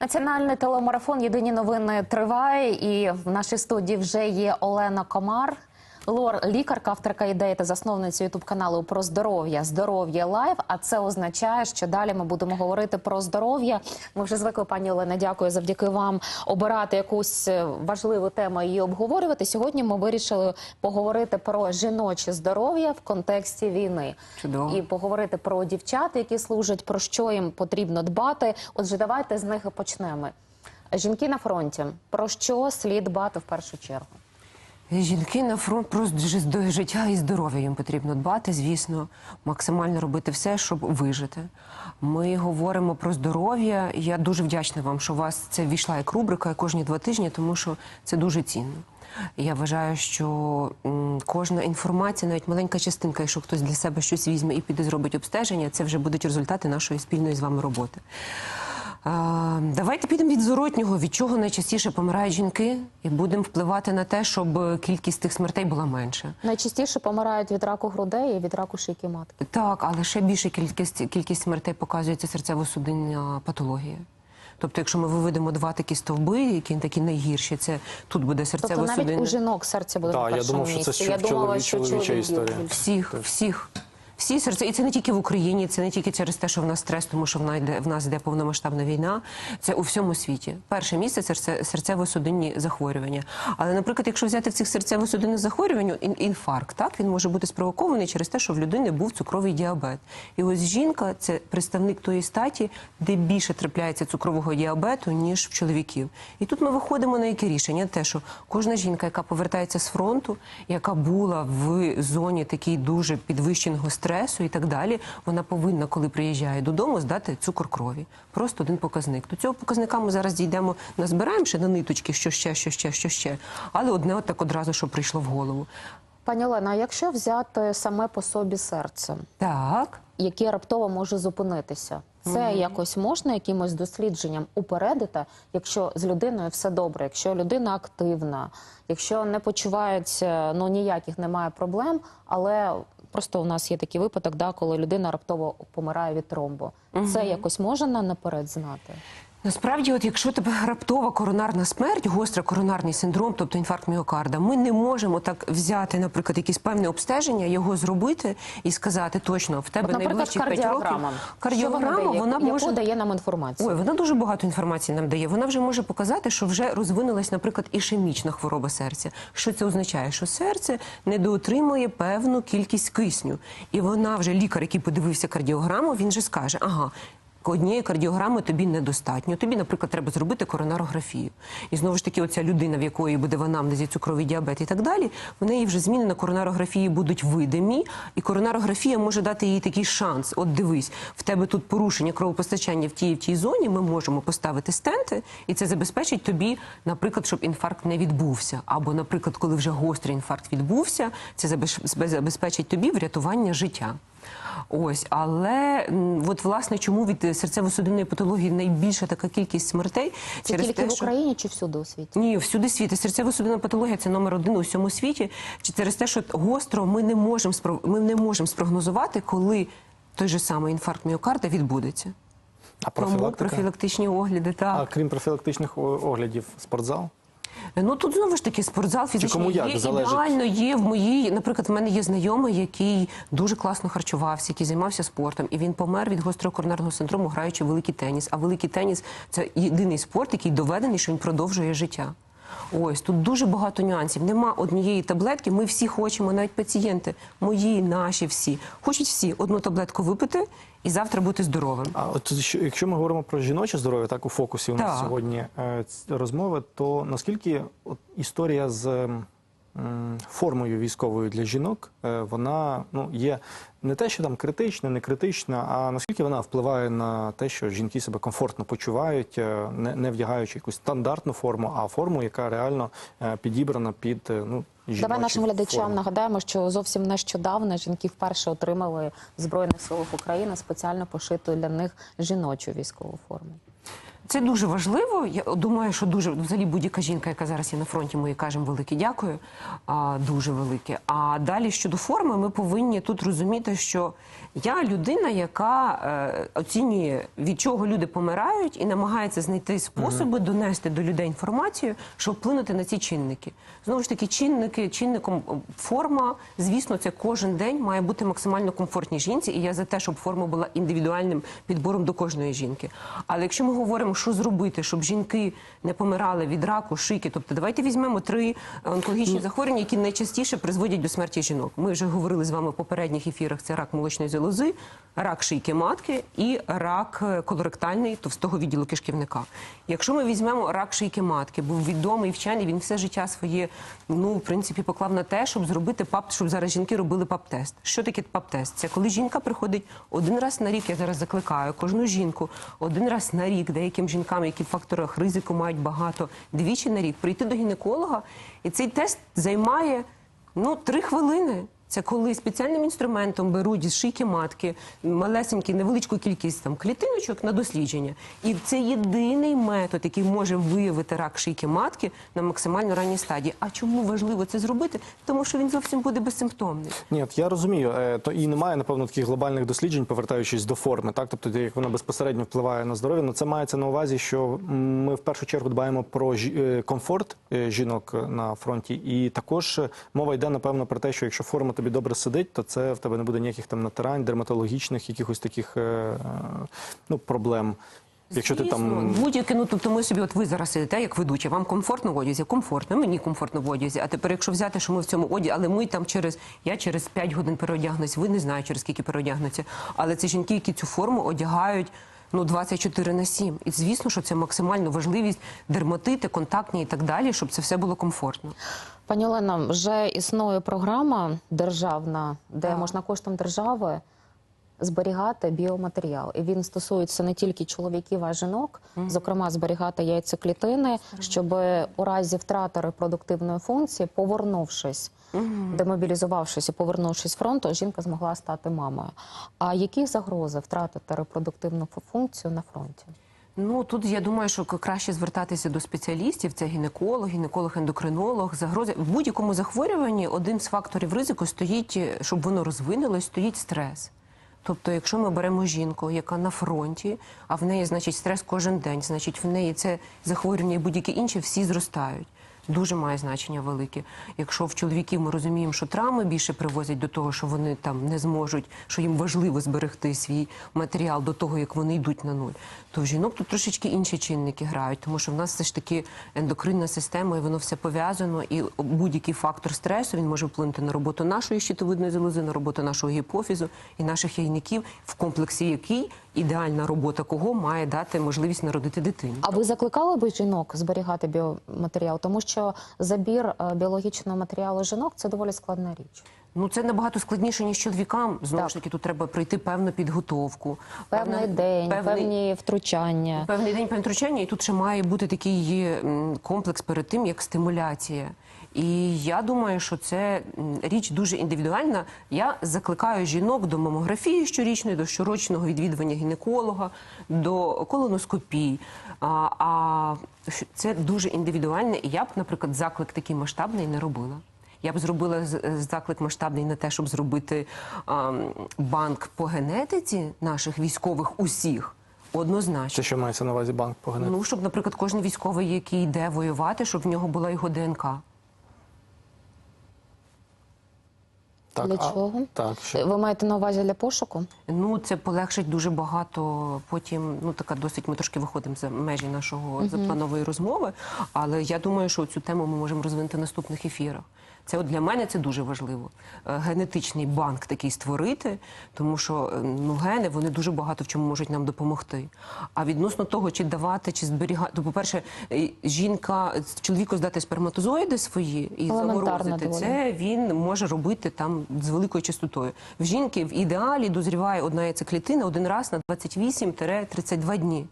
Національний телемарафон Єдині новини триває, і в нашій студії вже є Олена Комар. Лор, лікарка, авторка ідеї та засновниця ютуб каналу про здоров'я, здоров'я лайв. А це означає, що далі ми будемо говорити про здоров'я. Ми вже звикли, пані Олена. Дякую завдяки вам обирати якусь е, важливу тему і її обговорювати. Сьогодні ми вирішили поговорити про жіноче здоров'я в контексті війни Чудово. і поговорити про дівчат, які служать, про що їм потрібно дбати. Отже, давайте з них і почнемо. Жінки на фронті. Про що слід дбати в першу чергу? Жінки на фронт просто до життя і здоров'я їм потрібно дбати, звісно, максимально робити все, щоб вижити. Ми говоримо про здоров'я. Я дуже вдячна вам, що у вас це війшла як рубрика кожні два тижні, тому що це дуже цінно. Я вважаю, що кожна інформація, навіть маленька частинка, якщо хтось для себе щось візьме і піде зробить обстеження, це вже будуть результати нашої спільної з вами роботи. А, Давайте підемо від зворотнього, від чого найчастіше помирають жінки, і будемо впливати на те, щоб кількість тих смертей була менша. Найчастіше помирають від раку грудей і від раку шийки матки. Так, але ще більша кількість, кількість смертей показується серцево-судинна патологія. Тобто, якщо ми виведемо два такі стовби, які такі найгірші, це тут буде Тобто навіть у жінок серце буде Так, на я першому думав, що це місці. що- Я думала, чолові- чоловіча історія. більше. Всіх, всіх. Всі серце, і це не тільки в Україні, це не тільки через те, що в нас стрес, тому що в нас йде в нас йде повномасштабна війна. Це у всьому світі. Перше місце це серце- серцево-судинні захворювання. Але, наприклад, якщо взяти в цих серцево-судинних захворювань, інфаркт, так він може бути спровокований через те, що в людини був цукровий діабет. І ось жінка це представник тої статі, де більше трапляється цукрового діабету ніж в чоловіків. І тут ми виходимо на яке рішення? Те, що кожна жінка, яка повертається з фронту, яка була в зоні такій дуже підвищеного стресу і так далі, вона повинна, коли приїжджає додому, здати цукор крові. Просто один показник. До цього показника ми зараз дійдемо, назбираємо ще на ниточки, що ще, що ще, що ще. Але одне от так одразу, що прийшло в голову. Пані Олена, а якщо взяти саме по собі серце, Так. яке раптово може зупинитися, це якось можна якимось дослідженням упередити, якщо з людиною все добре, якщо людина активна, якщо не почувається, ну ніяких немає проблем, але просто у нас є такий випадок, да, коли людина раптово помирає від тромбу. Це якось можна наперед знати? Насправді, от якщо тебе раптова коронарна смерть, гостра коронарний синдром, тобто інфаркт міокарда, ми не можемо так взяти, наприклад, якесь певне обстеження, його зробити і сказати точно в тебе От, найближчі 5 років. кардіограма. Вона, вона дає? може дає нам інформацію? Ой, вона дуже багато інформації нам дає. Вона вже може показати, що вже розвинулась, наприклад, ішемічна хвороба серця. Що це означає? Що серце недоотримує певну кількість кисню, і вона вже лікар, який подивився кардіограму, він же скаже: ага. Однієї кардіограми тобі недостатньо. Тобі, наприклад, треба зробити коронарографію. І знову ж таки, оця людина, в якої буде в анамнезі цукровий діабет і так далі, в неї вже зміни на коронарографії будуть видимі, і коронарографія може дати їй такий шанс. От дивись, в тебе тут порушення кровопостачання в тій в тій зоні. Ми можемо поставити стенти, і це забезпечить тобі, наприклад, щоб інфаркт не відбувся. Або, наприклад, коли вже гострий інфаркт відбувся, це забез- забезпечить тобі врятування життя. Ось, але от власне чому від серцево-судинної патології найбільша така кількість смертей Це тільки в Україні чи всюди у світі? ні, всюди світі. Серцево-судинна патологія це номер один у всьому світі. Чи через те, що гостро ми не можемо спро- ми не можемо спрогнозувати, коли той же самий інфаркт міокарда відбудеться. А Тому профілактичні огляди, так. А крім профілактичних оглядів, спортзал? Ну тут знову ж таки спортзал фізичний як, є залежить? ідеально. Є в моїй, наприклад, в мене є знайомий, який дуже класно харчувався, який займався спортом, і він помер від гострого коронарного синдрому, граючи в великий теніс. А великий теніс це єдиний спорт, який доведений, що він продовжує життя. Ось тут дуже багато нюансів. Нема однієї таблетки. Ми всі хочемо, навіть пацієнти, мої, наші, всі хочуть всі одну таблетку випити і завтра бути здоровим. А от що- якщо ми говоримо про жіноче здоров'я, так у фокусі у нас Так. сьогодні е, розмови, то наскільки от, історія з формою військовою для жінок, е, вона ну є не те, що там критична, не критична, а наскільки вона впливає на те, що жінки себе комфортно почувають, е, не, не вдягаючи якусь стандартну форму, а форму, яка реально е, підібрана під е, ну Давай нашим глядачам форми. нагадаємо, що зовсім нещодавно жінки вперше отримали в Збройних силах України спеціально пошиту для них жіночу військову форму. Це дуже важливо. Я думаю, що дуже взагалі будь-яка жінка, яка зараз є на фронті, ми їй кажемо велике дякую. А, дуже велике. А далі щодо форми, ми повинні тут розуміти, що Я людина, яка е, оцінює, від чого люди помирають, і намагається знайти способи донести до людей інформацію, щоб вплинути на ці чинники. Знову ж таки, чинники, чинником е, форма, звісно, це кожен день має бути максимально комфортній жінці, і я за те, щоб форма була індивідуальним підбором до кожної жінки. Але якщо ми говоримо, що зробити, щоб жінки не помирали від раку, шики, тобто давайте візьмемо три онкологічні захворювання, які найчастіше призводять до смерті жінок. Ми вже говорили з вами в попередніх ефірах: це рак молочної залози, рак шийки матки і рак е, колоректальний товстого відділу кишківника. Якщо ми візьмемо рак шийки матки, був відомий вчений, він все життя своє, ну в принципі, поклав на те, щоб зробити пап, щоб зараз жінки робили пап-тест. Що таке пап-тест? Це коли жінка приходить один раз на рік. Я зараз закликаю кожну жінку один раз на рік, деяким жінкам, які в факторах ризику мають багато, двічі на рік прийти до гінеколога, і цей тест займає ну три хвилини. Це коли спеціальним інструментом беруть з шийки матки малесенькі, невеличку кількість там клітиночок на дослідження. І це єдиний метод, який може виявити рак шийки матки на максимально ранній стадії. А чому важливо це зробити? Тому що він зовсім буде безсимптомний. Ні, я розумію, е, то і немає напевно таких глобальних досліджень, повертаючись до форми, так тобто як вона безпосередньо впливає на здоров'я. Ну це мається на увазі, що ми в першу чергу дбаємо про е, комфорт е, жінок на фронті, і також мова йде напевно про те, що якщо форма тобі добре сидить, то це в тебе не буде ніяких там натирань, дерматологічних, якихось таких е, е, ну проблем. Якщо ти там будь-яке, ну тобто ми собі, от ви зараз сидите як ведучі, вам комфортно в одязі, комфортно, мені комфортно в одязі. А тепер, якщо взяти, що ми в цьому одязі, але ми там через я через 5 годин переодягнусь, ви не знаю, через скільки переодягнуться. Але це жінки, які цю форму одягають. Ну, 24 на 7. І звісно, що це максимально важливість дерматити, контактні і так далі, щоб це все було комфортно. Пані Олена, вже існує програма державна, де Так. можна коштом держави зберігати біоматеріал. І він стосується не тільки чоловіків, а й жінок, зокрема, зберігати яйцеклітини, щоб у разі втрати репродуктивної функції, повернувшись, демобілізувавшись і повернувшись з фронту, жінка змогла стати мамою. А які загрози втратити репродуктивну функцію на фронті? Ну тут я думаю, що краще звертатися до спеціалістів. Це гінеколог, гінеколог-ендокринолог. Загрози в будь-якому захворюванні один з факторів ризику стоїть, щоб воно розвинулось, стоїть стрес. Тобто, якщо ми беремо жінку, яка на фронті, а в неї значить стрес кожен день, значить в неї це захворювання і будь-які інші всі зростають. Дуже має значення велике. Якщо в чоловіків ми розуміємо, що травми більше привозять до того, що вони там не зможуть, що їм важливо зберегти свій матеріал до того, як вони йдуть на нуль, то в жінок тут трошечки інші чинники грають, тому що в нас все ж таки ендокринна система, і воно все пов'язано. І будь-який фактор стресу він може вплинути на роботу нашої щитовидної залози, на роботу нашого гіпофізу і наших яйників, в комплексі який ідеальна робота кого має дати можливість народити дитину. А ви закликали би жінок зберігати біоматеріал, тому що забір е, біологічного матеріалу жінок це доволі складна річ. Ну це набагато складніше ніж чоловікам. Знову ж таки, тут треба пройти певну підготовку, Певний певна- день, певний, певні втручання. певний день певне втручання, і тут ще має бути такий комплекс перед тим, як стимуляція. І я думаю, що це річ дуже індивідуальна. Я закликаю жінок до мамографії щорічної, до щорічного відвідування гінеколога, до колоноскопій. А, а це дуже індивідуальне. І я б, наприклад, заклик такий масштабний не робила. Я б зробила заклик масштабний на те, щоб зробити ам, банк по генетиці наших військових усіх. Однозначно. це що мається на увазі банк поганий. Ну, щоб, наприклад, кожен військовий, який йде воювати, щоб в нього була його ДНК. Так, Для а- чого? Так, що Ви маєте на увазі для пошуку? Ну, це полегшить дуже багато. Потім, ну така досить. Ми трошки виходимо за межі нашого запланової розмови. Але я думаю, що цю тему ми можемо розвинути в наступних ефірах. Це от для мене це дуже важливо. Е, Генетичний банк такий створити, тому що е, ну гени вони дуже багато в чому можуть нам допомогти. А відносно того, чи давати, чи зберігати, то, по-перше, е, жінка чоловіку здати сперматозоїди свої і заморозити це він може робити там з великою частотою. В жінки в ідеалі дозріває одна яйцеклітина один раз на 28-32 дні.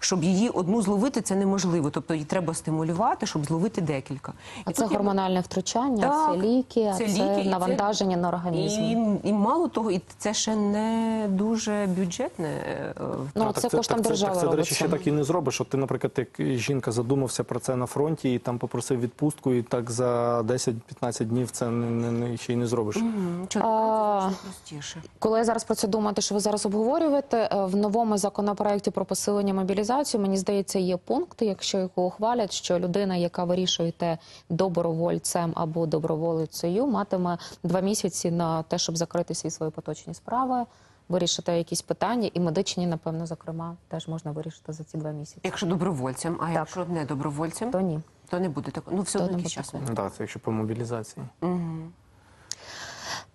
Щоб її одну зловити, це неможливо. Тобто її треба стимулювати, щоб зловити декілька. А І це тут є- гормональне втручання, Так, це ліки, а це, ліки, навантаження на організм. І, і мало того, і це ще не дуже бюджетне. е, Ну, це так коштом так держави Так це, до речі, ще так і не зробиш. От ти, наприклад, як жінка задумався про це на фронті і там попросив відпустку, і так за 10-15 днів це не, не, не, ще й не зробиш. М, чоловікам А, це простіше. Коли я зараз про це думаю, те, що ви зараз обговорюєте, е, в новому законопроекті про посилення мобілізації, мені здається, є пункти, якщо його ухвалять, що людина, яка вирішує йти добровольцем або доброволицею, матиме два місяці на те, щоб закрити всі свої поточні справи, вирішити якісь питання, і медичні, напевно, зокрема, теж можна вирішити за ці два місяці. Якщо добровольцем, а якщо не добровольцем, То ні. то не буде такого. Ну, все одно не час. Ну, Так, це якщо по мобілізації.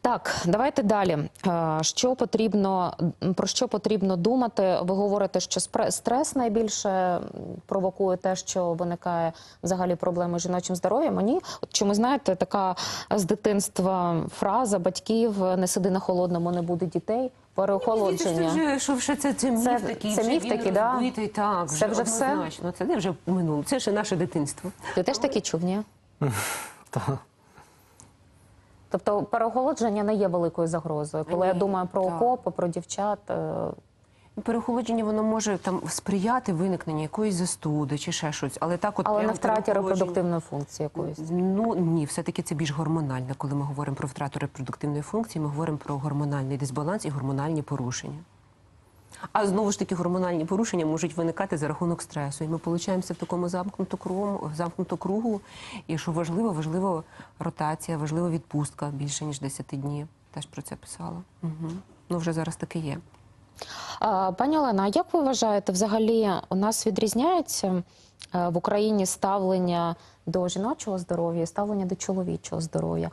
Так, давайте далі. Е, Що потрібно про що потрібно думати? Ви говорите, що стрес найбільше провокує те, що виникає взагалі проблеми з жіночим здоров'ям. Мені от чому знаєте, така з дитинства фраза батьків не сиди на холодному, не буде дітей. Переохолодження. Це вже, що вже це, це міф Це- такий, це вже міф такий, да? розбитий, так, Це вже все? однозначно. Це не вже минуло, це ще наше дитинство. Ти теж такі чув, ні? Так. Тобто переохолодження не є великою загрозою. Коли я думаю про так. окопи, про дівчат, е, Переохолодження воно може там сприяти виникненню якоїсь застуди чи ще щось, але так от але прямо не втраті репродуктивної функції якоїсь. Ну ні, все-таки це більш гормональне. Коли ми говоримо про втрату репродуктивної функції, ми говоримо про гормональний дисбаланс і гормональні порушення. А знову ж таки, гормональні порушення можуть виникати за рахунок стресу. І ми получаємося в такому замкнуту кругу. І що важливо, важливо ротація, важлива відпустка більше ніж 10 днів. Теж про це писала. Угу. Ну вже зараз таке є. Пані Олена, а як ви вважаєте, взагалі у нас відрізняється е, в Україні ставлення до жіночого здоров'я і ставлення до чоловічого здоров'я?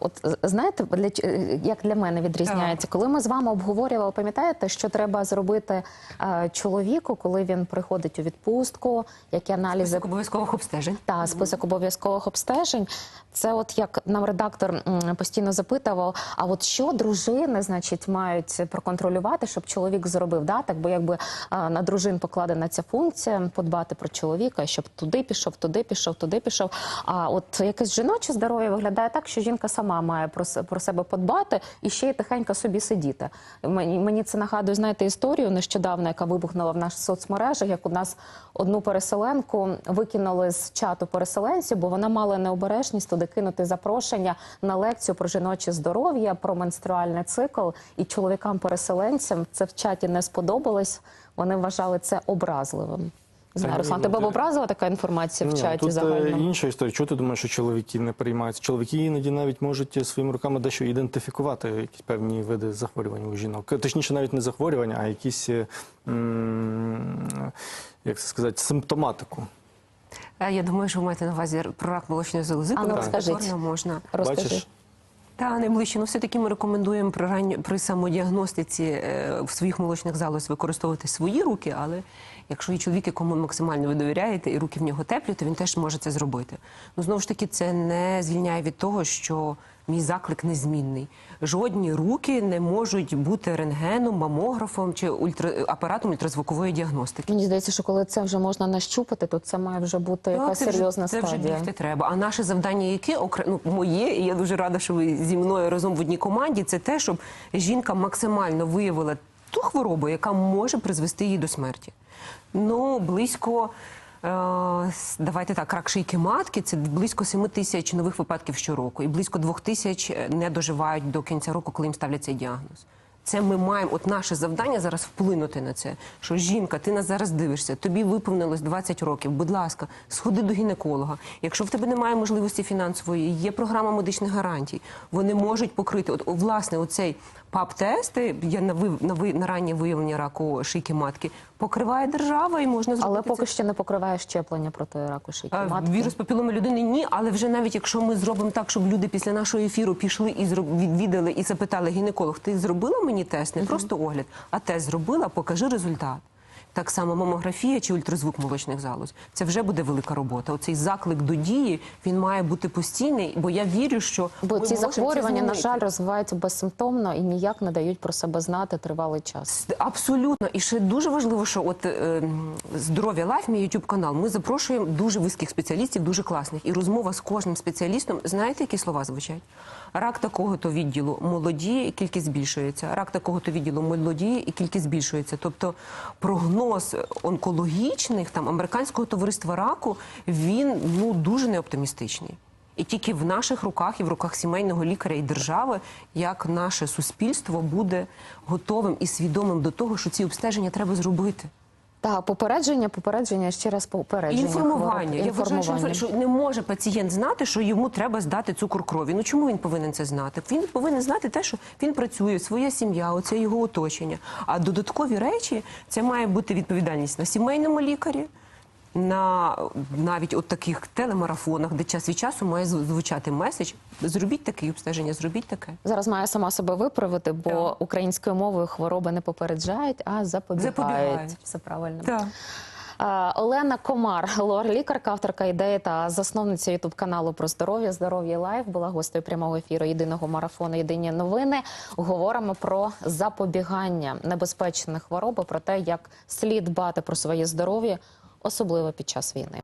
От знаєте, для е, як для мене відрізняється, коли ми з вами обговорювали, пам'ятаєте, що треба зробити е, чоловіку, коли він приходить у відпустку, які аналізи Список обов'язкових обстежень. та список обов'язкових обстежень. Це от як нам редактор постійно запитував: а от що дружини, значить, мають проконтролювати, щоб чоловік зробив? Да? Так, бо якби на дружин покладена ця функція подбати про чоловіка, щоб туди пішов, туди пішов, туди пішов. А от якесь жіноче здоров'я виглядає так, що жінка сама має про, про себе подбати і ще й тихенько собі сидіти. Мені, мені це нагадує, знаєте, історію нещодавно, яка вибухнула в наших соцмережах, як у нас одну переселенку викинули з чату переселенців, бо вона мала необережність туди кинути запрошення на лекцію про жіноче здоров'я, про менструальний цикл. І чоловікам-переселенцям це в чаті не сподобалось. Вони вважали це образливим. Знаю, Руслан, ну, тебе б образила така інформація в Ні, чаті тут е, загально? інша історія. Чого ти думаєш, що чоловіки не приймаються? Чоловіки іноді навіть можуть своїми руками дещо ідентифікувати якісь певні види захворювань у жінок. Точніше, навіть не захворювання, а якісь, е, як це сказати, симптоматику. Е, Я думаю, що ви маєте на увазі про рак молочної залози, А ну, розкажіть. можна. Розкажи. Та найближче. Ну, все-таки ми рекомендуємо при ранньо при самодіагностиці е, в своїх молочних залоз використовувати свої руки, але якщо є чоловік, якому максимально ви довіряєте, і руки в нього теплі, то він теж може це зробити. Ну знову ж таки, це не звільняє від того, що мій заклик незмінний. Жодні руки не можуть бути рентгеном, мамографом чи ультра... апаратом ультразвукової діагностики. Мені здається, що коли це вже можна нащупати, то це має вже бути Так, якась це вже- серйозна це вже бігти треба. А наше завдання яке окре... ну, моє, і я дуже рада, що ви зі мною разом в одній команді. Це те, щоб жінка максимально виявила ту хворобу, яка може призвести її до смерті. Ну, близько. Е, Давайте так, рак шийки матки це близько 7 тисяч нових випадків щороку, і близько 2 тисяч е, не доживають до кінця року, коли їм ставляться діагноз. Це ми маємо, от наше завдання зараз вплинути на це. Що жінка, ти нас зараз дивишся, тобі виповнилось 20 років. Будь ласка, сходи до гінеколога. Якщо в тебе немає можливості фінансової, є програма медичних гарантій. Вони можуть покрити. От власне, оцей ПАП-тести я на ви на ви на раннє виявлення раку шийки матки покриває держава і можна зробити Але поки це. що не покриває щеплення проти раку шийки А, матки. Вірус папіломи людини ні, але вже навіть якщо ми зробимо так, щоб люди після нашого ефіру пішли і зроб- відвідали і запитали гінеколог, ти зробила мені тест, не просто огляд, а тест зробила, покажи результат. так само мамографія чи ультразвук молочних залоз. Це вже буде велика робота. Оцей заклик до дії він має бути постійний, бо я вірю, що Бо ми ці захворювання, на жаль, розвиваються безсимптомно і ніяк не дають про себе знати тривалий час. Абсолютно, і ще дуже важливо, що от е, здоров'я лайф, мій youtube канал. Ми запрошуємо дуже вузьких спеціалістів, дуже класних. І розмова з кожним спеціалістом. Знаєте, які слова звучать? Рак такого то відділу молодіє, і кількість збільшується. Рак такого то відділу молодіє, і кількість збільшується. Тобто прогноз онкологічних там американського товариства раку він ну дуже неоптимістичний. І тільки в наших руках і в руках сімейного лікаря і держави, як наше суспільство буде готовим і свідомим до того, що ці обстеження треба зробити. Та попередження, попередження ще раз попередження. інформування. Я вважаю, що не може пацієнт знати, що йому треба здати цукор крові. Ну чому він повинен це знати? Він повинен знати те, що він працює, своя сім'я, оце його оточення. А додаткові речі це має бути відповідальність на сімейному лікарі. На навіть от таких телемарафонах, де час від часу має звучати меседж. Зробіть таке обстеження, зробіть таке. Зараз маю сама себе виправити, бо Так. українською мовою хвороби не попереджають, а запобігають. Запобігають. Все правильно. Так. Олена Комар, лор-лікарка, авторка ідеї та засновниця ютуб каналу про здоров'я, здоров'я лайф, була гостею прямого ефіру єдиного марафону Єдині новини. Говоримо про запобігання небезпечних хвороб, про те, як слід дбати про своє здоров'я, особливо під час війни.